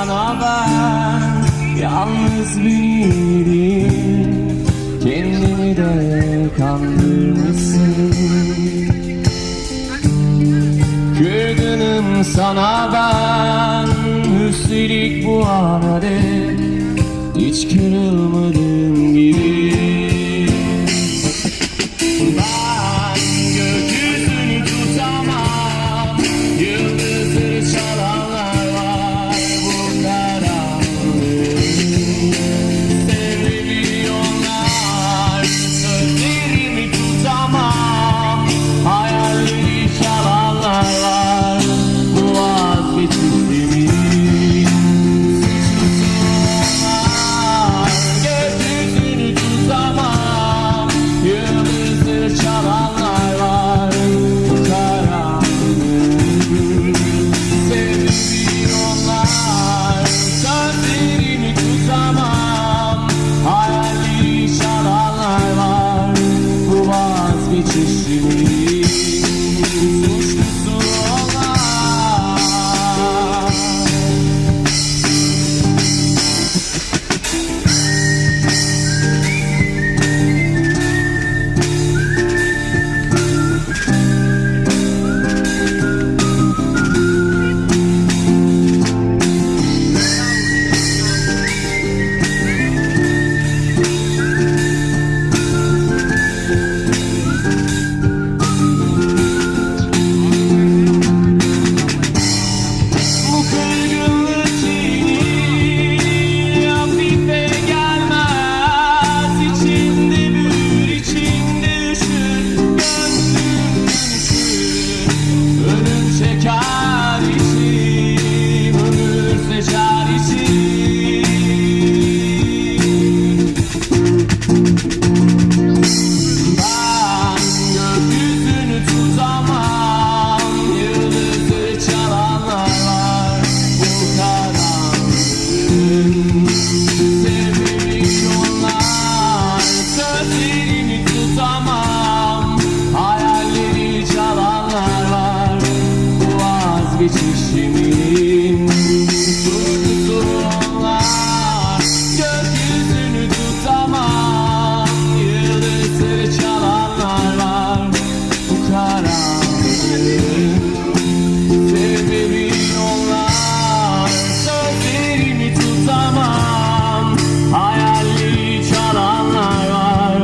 Sana ben Yalnız büyüdüm Kendini de kandırmışsın. Kırgınım sana ben. Üstelik bu ana Hiç kırılmadığım vazgeçişimin Suçlusu onlar Gökyüzünü tutamam Yıldızları çalanlar var. Bu karanlığın Sebebi onlar tutamam. Hayalleri çalanlar var.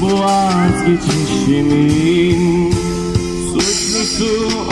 Bu vazgeçişimin Suçlusu